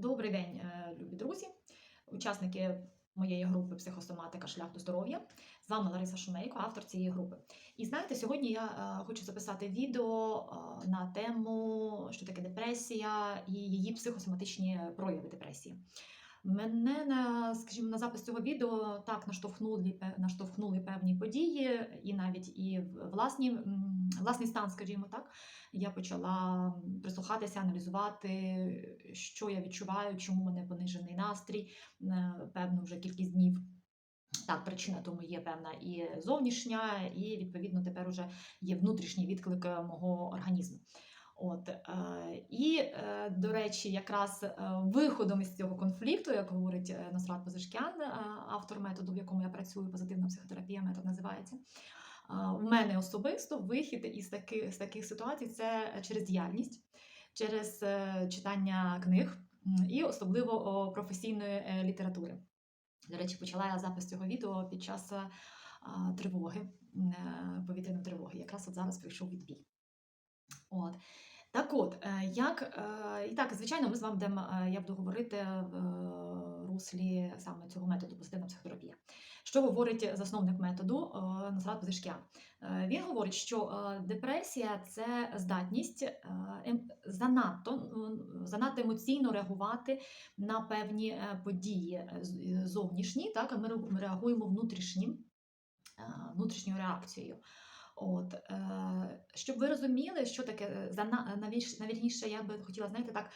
Добрий день, е, любі друзі, учасники моєї групи Психосоматика Шлях до здоров'я. З вами Лариса Шумейко, автор цієї групи. І знаєте, сьогодні я е, хочу записати відео е, на тему, що таке депресія і її психосоматичні прояви депресії. Мене на, скажімо, на запис цього відео так наштовхнули, пе- наштовхнули певні події, і навіть і власні, власний стан, скажімо так, я почала прислухатися, аналізувати, що я відчуваю, чому мене понижений настрій, е, певну вже кількість днів. Так, причина тому є певна і зовнішня, і відповідно тепер уже є внутрішній відклик е, мого організму. От, е, і, е, до речі, якраз е, виходом із цього конфлікту, як говорить Насрат Позишкян, автор методу, в якому я працюю, позитивна психотерапія, метод називається. В мене особисто вихід із таких, з таких ситуацій це через діяльність, через читання книг і особливо професійної літератури. До речі, почала я запис цього відео під час тривоги, повітряної тривоги. Якраз от зараз прийшов відбій. От. Так от, е, як, е, і так, звичайно, ми з вами будемо, е, я буду говорити в руслі саме цього методу позитивна психотерапія. Що говорить засновник методу Насрат Позишкян? Е, Він говорить, що депресія це здатність ем- занадто, занадто емоційно реагувати на певні події зовнішні, так, а ми реагуємо внутрішнім, внутрішньою реакцією. От, е, щоб ви розуміли, що таке е, зана, навірніше, я би хотіла, знаєте, так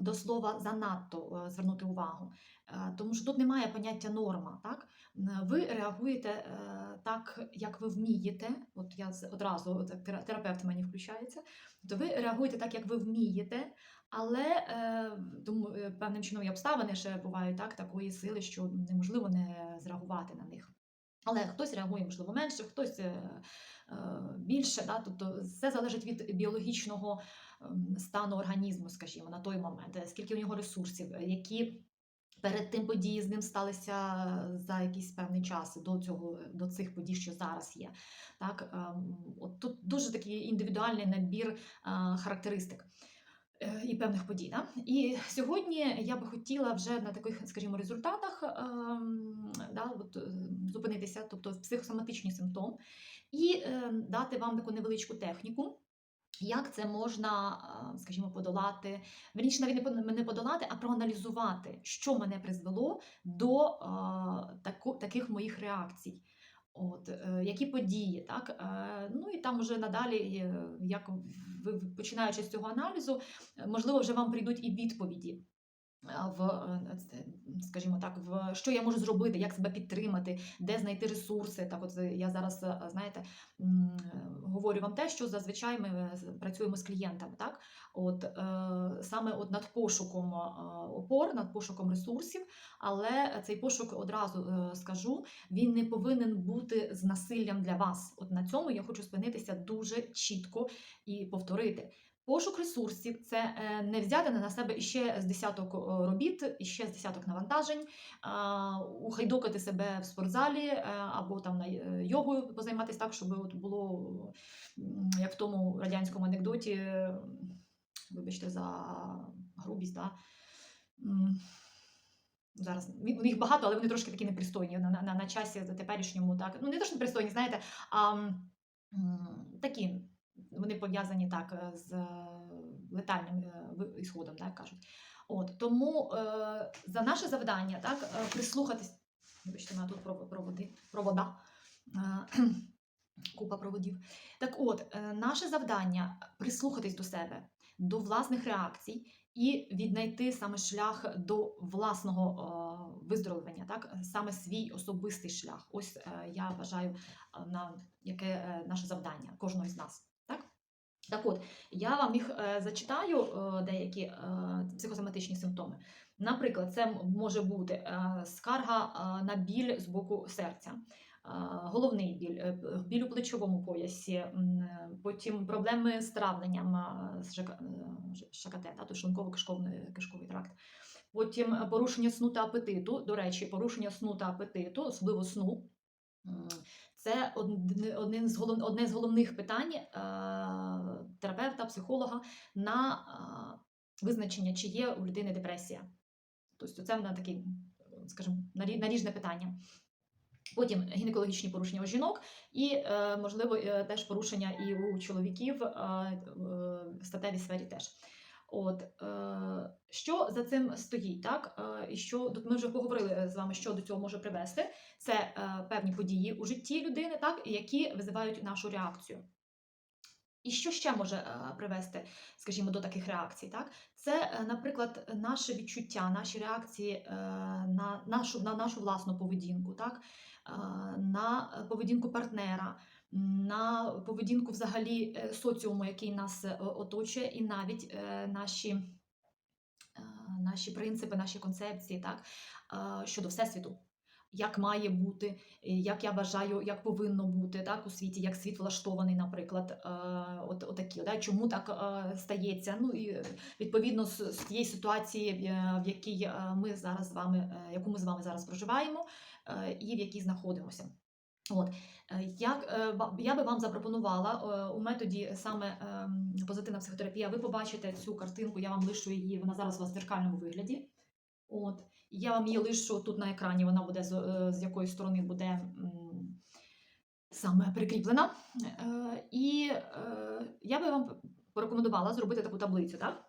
до слова занадто е, звернути увагу. Е, Тому що тут немає поняття норма. Так? Ви реагуєте е, так, як ви вмієте. От я одразу терапевт мені включається. То ви реагуєте так, як ви вмієте, але е, тому е, певним чином і обставини ще бувають так, такої сили, що неможливо не зреагувати на них. Але хтось реагує, можливо, менше, хтось е, е, більше. Да? Тобто все залежить від біологічного ем, стану організму, скажімо, на той момент, е, скільки у нього ресурсів, які перед тим події з ним сталися за якийсь певний час до цього, до цих подій, що зараз є. Так? ем, От тут дуже такий індивідуальний набір характеристик. Е, І певних подій. Да? І сьогодні я би хотіла вже на таких, скажімо, результатах ем, да, от, е, зупинитися, тобто психосоматичний симптом, і ем, дати вам таку невеличку техніку. Як це можна, е, скажімо, подолати, верніше навіть не по- не подолати, а проаналізувати, що мене призвело до таких моїх реакцій. От, е, які події, так? Е, ну і там уже надалі, е, як ви починаючи з цього аналізу, можливо, вже вам прийдуть і відповіді. Е, В, е, скажімо так, в що я можу зробити, як себе підтримати, де знайти ресурси. Так, от е, я зараз, е, знаєте, е, говорю вам те, що зазвичай ми е, працюємо з клієнтами. Так? От, е, саме от над пошуком е, опор, над пошуком ресурсів, але цей пошук одразу е, скажу, він не повинен бути з насиллям для вас. От на цьому я хочу спинитися дуже чітко і повторити. Пошук ресурсів це е, не взяти на себе іще з десяток е, робіт, іще з десяток навантажень, ухайдокати себе в спортзалі е, або там на йогою позайматися так, щоб от було як в тому радянському анекдоті, вибачте за грубість, да? Зараз їх багато, але вони трошки такі непристойні на, на, на часі теперішньому. Так. Ну, не те, що непристойні, знаєте, а такі вони пов'язані так е, з е, летальним е, ісходом, так кажуть. От, тому е, за наше завдання так, прислухатись. Вибачте, мене тут проводи, провода. Купа проводів. Так от, наше завдання прислухатись до себе, до власних реакцій і віднайти саме шлях до власного виздоровлення, так? саме свій особистий шлях. Ось я вважаю на яке наше завдання кожного з нас. Так? От, я вам їх е, зачитаю е, деякі е, психосоматичні симптоми. Наприклад, це може бути скарга на біль з боку серця, головний біль, біль у плечовому поясі, потім проблеми з травленням е, з ЖК, е, Ж- ШКТ, да, то шлунково-кишковий кишковий тракт. Потім порушення сну та апетиту. До речі, порушення сну та апетиту, особливо сну. Це один з голов, одне з головних питань е, терапевта, психолога на визначення, чи є у людини депресія. Тобто це на такий, скажімо, наріжне питання. Потім гінекологічні порушення у жінок, і, е, можливо, е, теж порушення і у чоловіків е, е, в статевій сфері теж. От е, що за цим стоїть, так? Е, і що тут ми вже поговорили з вами, що до цього може привести. Це е, певні події у житті людини, так, які визивають нашу реакцію. І що ще може е, привести, скажімо, до таких реакцій? Так? Це, е, наприклад, наше відчуття, наші реакції е, на нашу, на нашу власну поведінку, так? е, на поведінку партнера, на поведінку взагалі е, соціуму, який нас е, оточує, і навіть е, наші, наші принципи, наші концепції так? щодо всесвіту. Як має бути, як я вважаю, як повинно бути так у світі, як світ влаштований, наприклад, от, отакі, да, чому так стається? Ну і відповідно з, тієї ситуації, в якій ми зараз з вами, яку ми з вами зараз проживаємо, і в якій знаходимося. От е, як е, я би вам запропонувала е, у методі саме ем, позитивна психотерапія, ви побачите цю картинку, я вам лишу її, вона зараз у вас в дзеркальному вигляді. От. Я вам її лишу тут на екрані, вона буде з, якої сторони буде саме прикріплена. І я би вам порекомендувала зробити таку таблицю, так?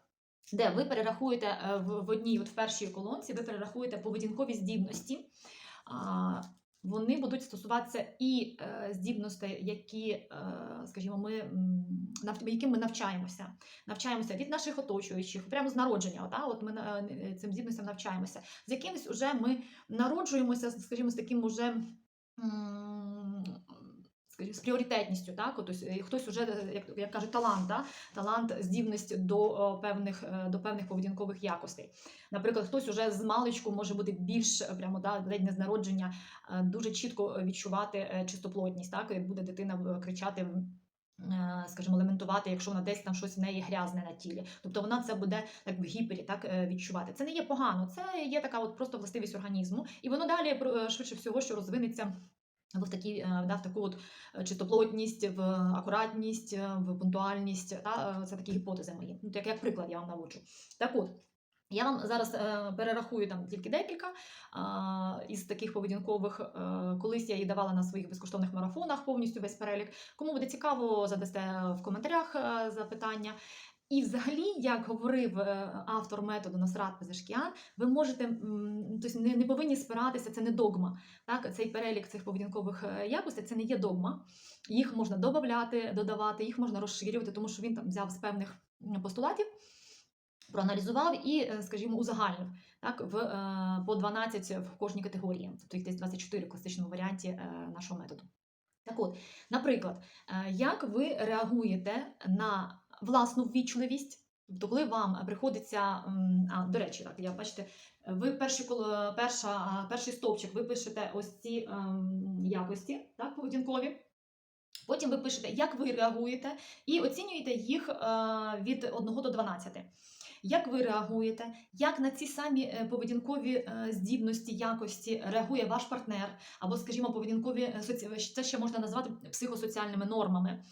де ви перерахуєте в одній, от в першій колонці, ви перерахуєте поведінкові здібності. Вони будуть стосуватися і е, здібностей, які, е, скажімо, ми яким ми навчаємося. Навчаємося від наших оточуючих, прямо з народження. Та? От ми е, цим здібностям навчаємося. З якимось уже ми народжуємося, скажімо, з таким уже. З пріоритетністю, так, От, ось, е, хтось уже, е, як, як кажуть, талант, да? талант, здібність до певних, е, до певних поведінкових якостей. Наприклад, хтось уже з маличку може бути більш прямо да, ледь не з народження, дуже чітко відчувати чистоплотність, так, і буде дитина кричати. Скажімо, лементувати, якщо вона десь там щось в неї грязне на тілі. Тобто вона це буде так в гіпері так відчувати. Це не є погано, це є така от просто властивість організму, і воно далі швидше всього, що розвинеться в такі, е, да, в таку от е, чистоплотність, в акуратність, е, в пунктуальність. Та, е, це такі гіпотези мої. Ну, так як приклад я вам наводжу. Так от. Я вам зараз е, перерахую там тільки декілька а, із таких поведінкових. Е, колись я її давала на своїх безкоштовних марафонах повністю весь перелік. Кому буде цікаво, задасте в коментарях е, запитання. І взагалі, як говорив е, автор методу Насрат Пезешкіан, ви можете тобто не, не повинні спиратися, це не догма. Так, цей перелік цих поведінкових е, якостей це не є догма. Їх можна додавати, додавати, їх можна розширювати, тому що він там взяв з певних постулатів, проаналізував і, е, скажімо, узагальнив так, в, по 12 в кожній категорії, тобто їх десь 24 в класичному варіанті нашого методу. Так от, наприклад, як ви реагуєте на власну ввічливість? Коли вам приходиться, а, до речі, так, я бачите, ви перший, перша, перший стовпчик, ви пишете ось ці ем, якості, так, поведінкові. Потім ви пишете, як ви реагуєте, і оцінюєте їх е, від 1 до 12. Як ви реагуєте, як на ці самі е, поведінкові е, здібності, якості реагує ваш партнер, або, скажімо, поведінкові е, це ще можна назвати психосоціальними нормами.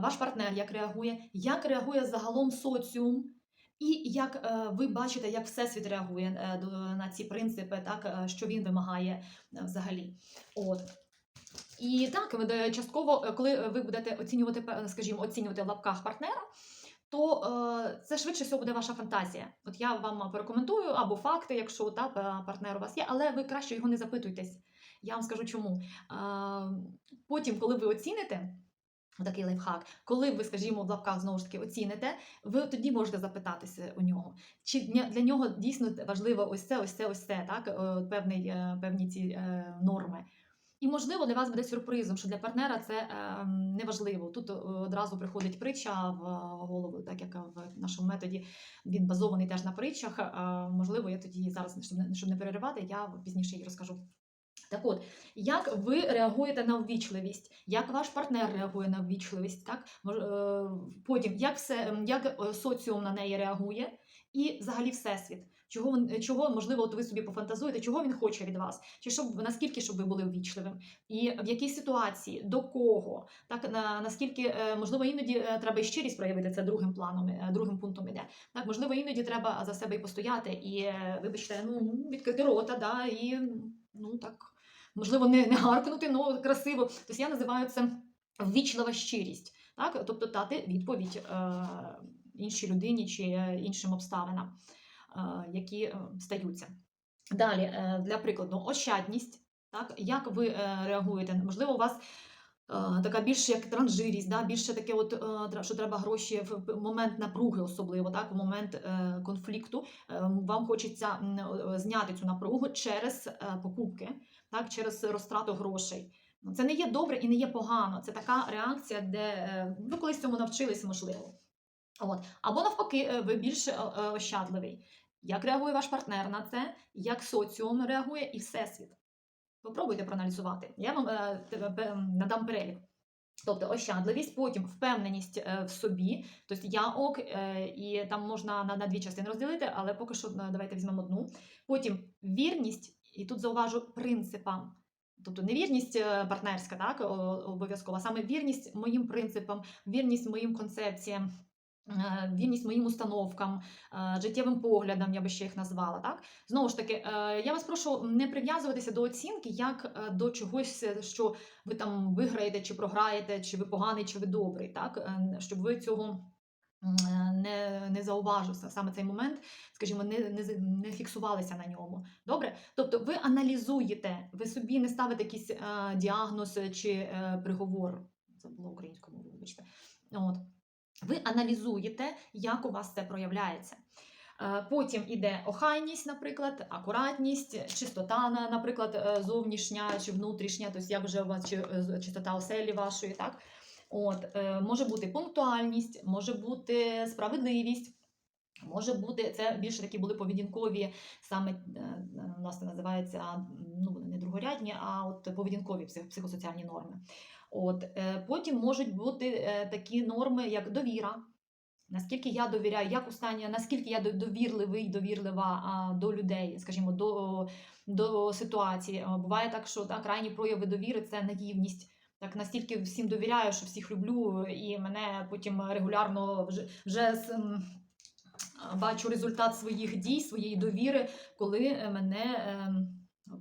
Ваш партнер як реагує, як реагує загалом соціум, і як ви бачите, як всесвіт реагує на ці принципи, так що він вимагає взагалі. От. І так, частково, коли ви будете оцінювати, скажімо, оцінювати в лапках партнера, то е, це швидше всього буде ваша фантазія. От я вам порекомендую або факти, якщо та партнер у вас є, але ви краще його не запитуйтесь. Я вам скажу чому. Е, потім, коли ви оціните. Такий лайфхак, коли ви, скажімо, в лапках знову ж таки оціните, ви тоді можете запитатися у нього, чи для- нього дійсно важливо ось це, ось це, ось це, так, е, певний, е, певні ці е, норми. І, можливо, для вас буде сюрпризом, що для партнера це е, неважливо. Тут е, одразу приходить притча в голову, так як в нашому методі він базований теж на притчах. Е, можливо, я тоді зараз, щоб не, щоб не переривати, я пізніше її розкажу. Так от, як ви реагуєте на ввічливість, як ваш партнер реагує на ввічливість, так? Е, Потім, як, все, як е, соціум на неї реагує, і взагалі всесвіт. Чого, він- чого, можливо, от ви собі пофантазуєте, чого він хоче від вас, чи щоб наскільки щоб ви були ввічливим, і в якій ситуації, до кого, так на наскільки е, можливо іноді е, треба і щирість проявити це другим планом, е, другим пунктом іде. Так, можливо, іноді треба за себе і постояти, і е, вибачте, ну відкрити рота, да, і ну так можливо, не, не гаркнути, але красиво. Тобто я називаю це ввічлива щирість, так? тобто дати відповідь е, іншій людині чи е, іншим обставинам, е, які е, стаються. Далі, е, для прикладу, ощадність. Так? Як ви е, реагуєте? Можливо, у вас така більше як транжирість, да? більше таке, от, що треба гроші в момент напруги, особливо так? в момент конфлікту. Вам хочеться зняти цю напругу через покупки так, через розтрату грошей. Ну, Це не є добре і не є погано. Це така реакція, де ви колись цьому навчились, можливо. От. Або навпаки, ви більш ощадливий. Як реагує ваш партнер на це, як соціум реагує і всесвіт. Попробуйте проаналізувати. Я вам е, те- пе- надам перелік. Тобто ощадливість, потім впевненість е, в собі, тобто я ок, е, і там можна на, на дві частини розділити, але поки що давайте візьмемо одну. Потім вірність, і тут зауважу принципам. Тобто не вірність партнерська, так, обов'язково, а саме вірність моїм принципам, вірність моїм концепціям, вірність моїм установкам, е, життєвим поглядам, я би ще їх назвала. Так? Знову ж таки, е, я вас прошу не прив'язуватися до оцінки як е, до чогось, е, що ви там виграєте чи програєте, чи ви поганий, чи ви добрий, так? Е, щоб ви цього. е, Не, не зауважився саме цей момент, скажімо, не, не, не фіксувалися на ньому. Добре? Тобто ви аналізуєте, ви собі не ставите якийсь е, діагноз чи е, приговор. Це було українською мовою, вибачте. От. Ви аналізуєте, як у вас це проявляється. Е, Потім іде охайність, наприклад, акуратність, чистота, наприклад, е, зовнішня чи внутрішня, тобто як вже у вас е, чистота оселі вашої, так? От, може бути пунктуальність, може бути справедливість. Може бути, це більше такі були поведінкові, саме у нас це називається ну, не другорядні, а от поведінкові психосоціальні норми. От, е, потім можуть бути е, такі норми, як довіра. Наскільки я довіряю, як у стані, наскільки я довірливий, довірлива до людей, скажімо, до, до ситуації. А, Буває так, що так, крайні прояви довіри це наївність. Так настільки всім довіряю, що всіх люблю, і мене потім регулярно вже, вже бачу результат своїх дій, своєї довіри, коли е, мене.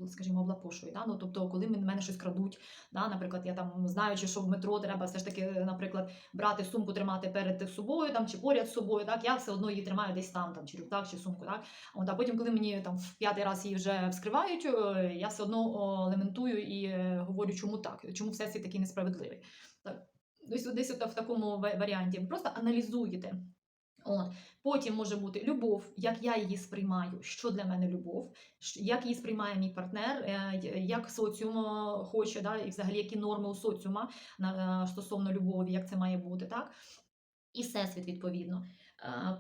Скажімо, облапошують. Да? Ну, тобто, коли мен- мене щось крадуть, да? наприклад, я там знаючи, що в метро треба все ж таки, наприклад, брати сумку, тримати перед собою там, чи поряд з собою, так, я все одно її тримаю десь там, там чи рюкзак, чи сумку. Так? От, а потім, коли мені там в п'ятий раз її вже вскривають, е, я все одно лементую і е, говорю, чому так, чому всесвіт такий несправедливий. Так. Десь, десь в такому варіанті. Ви просто аналізуєте. От. Потім може бути любов, як я її сприймаю, що для мене любов, як її сприймає мій партнер, е, як соціум е, хоче, да, і взагалі які норми у соціума е, стосовно любові, як це має бути, так? І всесвіт відповідно.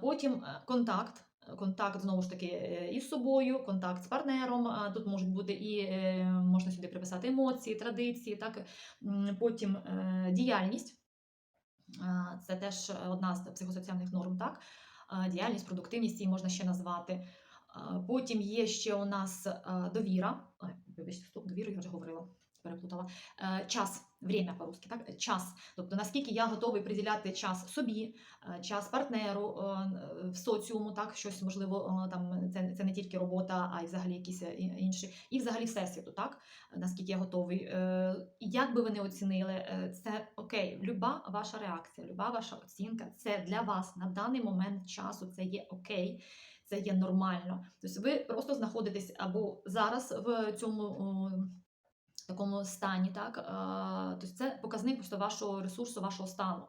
Потім контакт. Контакт знову ж таки із собою, контакт з партнером. Тут можуть бути і можна сюди приписати емоції, традиції, так потім діяльність. А, Це теж одна з психосоціальних норм, так? Діяльність, продуктивність її можна ще назвати. Потім є ще у нас довіра. Ой, вибачте, довіру я вже говорила, переплутала. Е, Час, время по-русски, так?Час. Тобто, наскільки я готовий приділяти час собі, е, час партнеру е, в соціуму, так, щось можливо, там це, це не тільки робота, а й взагалі якісь інші, і взагалі всесвіту, так? наскільки я готовий. Як би ви не оцінили, це окей, люба ваша реакція, люба ваша оцінка це для вас на даний момент часу, це є окей. Це є нормально. Тобто ви просто знаходитесь або зараз в цьому такому стані, так? Тобто це показник просто вашого ресурсу, вашого стану.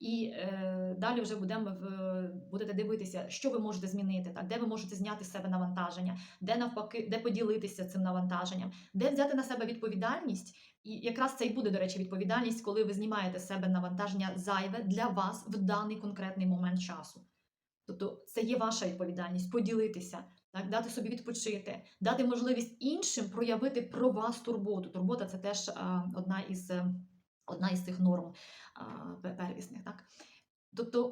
І е, далі вже будемо в, будете дивитися, що ви можете змінити, так? де ви можете зняти з себе навантаження, де навпаки, де поділитися цим навантаженням, де взяти на себе відповідальність. І якраз це і буде, до речі, відповідальність, коли ви знімаєте з себе навантаження зайве для вас в даний конкретний момент часу. Тобто це є ваша відповідальність поділитися. Так, дати собі відпочити, дати можливість іншим проявити про вас турботу. Турбота це теж одна із. е, Одна із цих норм первісних, так? Тобто,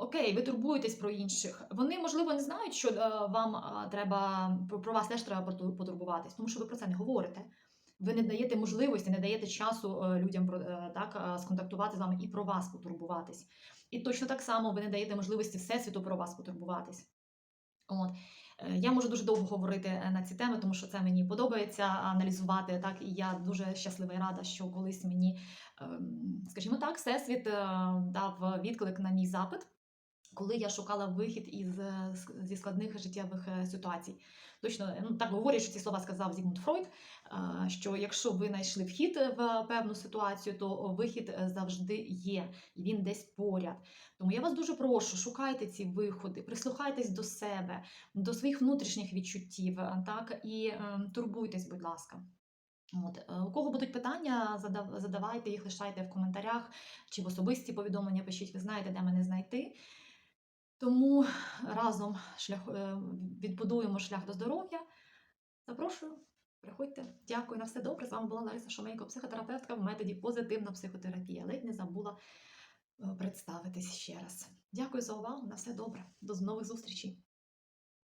окей, ви турбуєтесь про інших. Вони, можливо, не знають, що е, вам треба про, вас теж треба поту- потурбуватись, тому що ви про це не говорите. Ви не даєте можливості, не даєте часу е, людям так, сконтактувати з вами і про вас потурбуватись. І точно так само ви не даєте можливості Всесвіту про вас потурбуватись. От. Е, Я можу дуже довго говорити е, на ці теми, тому що це мені подобається аналізувати. Так, і я дуже щаслива і рада, що колись мені, ем, скажімо так, всесвіт е, дав відклик на мій запит, коли я шукала вихід із зі складних життєвих ситуацій. Точно, ну так говорять, що ці слова сказав Зігмунд Фройд. Що якщо ви знайшли вхід в певну ситуацію, то вихід завжди є, і він десь поряд. Тому я вас дуже прошу, шукайте ці виходи, прислухайтесь до себе, до своїх внутрішніх відчуттів, так і е, турбуйтесь, будь ласка. От, е, у кого будуть питання, задавайте їх, лишайте в коментарях чи в особисті повідомлення пишіть, ви знаєте, де мене знайти. Тому разом шлях, е, відбудуємо шлях до здоров'я. Запрошую, приходьте. Дякую на все добре. З вами була Лариса Шомейко, психотерапевтка в методі позитивна психотерапія. Ледь не забула е, представитись ще раз. Дякую за увагу. На все добре. До нових зустрічей.